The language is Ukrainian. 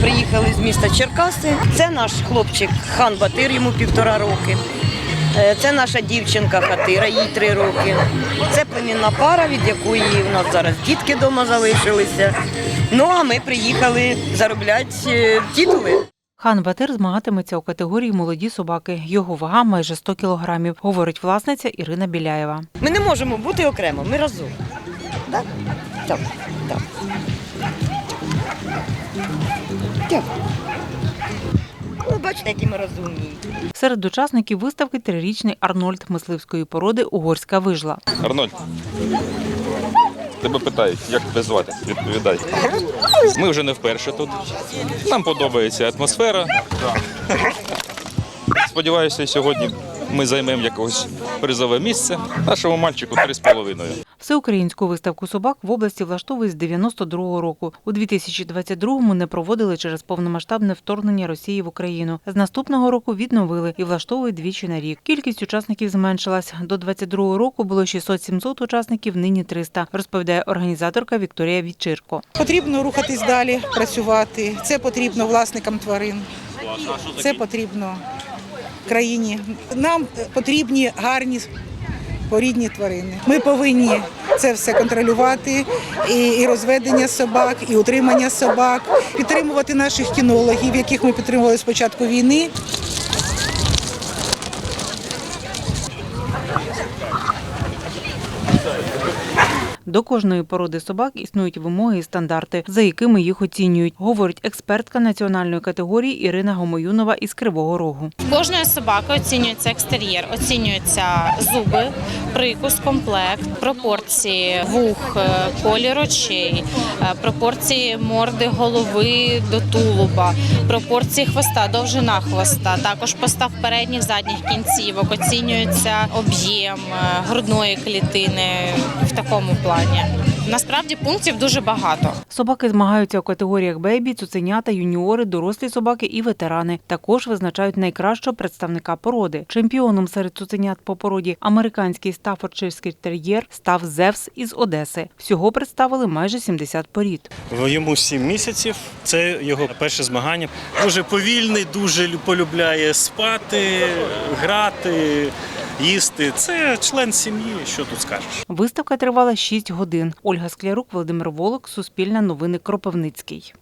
приїхали з міста Черкаси. Це наш хлопчик хан Батир, йому півтора роки. Е, Це наша дівчинка Хатира, їй три роки. Це племінна пара, від якої в нас зараз дітки вдома залишилися. Ну а ми приїхали заробляти е, титули. Хан Батир змагатиметься у категорії молоді собаки. Його вага майже 100 кілограмів, говорить власниця Ірина Біляєва. Ми не можемо бути окремо, ми разом. Так? Так, так. Так. Ну, бачите, які ми розумні. Серед учасників виставки трирічний Арнольд мисливської породи угорська вижла. Арнольд, тебе питають, як тебе звати? Відповідай. Ми вже не вперше тут. Нам подобається атмосфера. Сподіваюся, сьогодні ми займемо якогось призове місце. Нашому мальчику три з половиною. Всеукраїнську виставку собак в області влаштовують з 92-го року. У 2022-му не проводили через повномасштабне вторгнення Росії в Україну. З наступного року відновили і влаштовують двічі на рік. Кількість учасників зменшилась. До 22-го року було 600-700 учасників, нині 300, розповідає організаторка Вікторія Вітчирко. Потрібно рухатись далі, працювати. Це потрібно власникам тварин. Це потрібно країні. Нам потрібні гарні порідні тварини. Ми повинні це все контролювати, і, і розведення собак, і утримання собак, підтримувати наших кінологів, яких ми підтримували з початку війни. До кожної породи собак існують вимоги і стандарти, за якими їх оцінюють, говорить експертка національної категорії Ірина Гомоюнова із Кривого Рогу. Кожної собаки оцінюється екстер'єр, оцінюються зуби, прикус, комплект, пропорції вух, е, колір очей, е, пропорції морди голови до тулуба, пропорції хвоста, довжина хвоста, також постав передніх задніх кінцівок, оцінюється об'єм е, грудної клітини такому плані. Насправді пунктів дуже багато. Собаки змагаються у категоріях бейбі, цуценята, юніори, дорослі собаки і ветерани. Також визначають найкращого представника породи. Чемпіоном серед цуценят по породі американський стафордширський тер'єр став Зевс із Одеси. Всього представили майже 70 порід. Йому 7 місяців. Це його перше змагання. Дуже повільний, дуже лю- полюбляє спати, грати, їсти. Це член сім'ї. Що тут скажеш? Виставка тривала 6 годин. Ольга Склярук, Володимир Волок, Суспільне новини Кропивницький.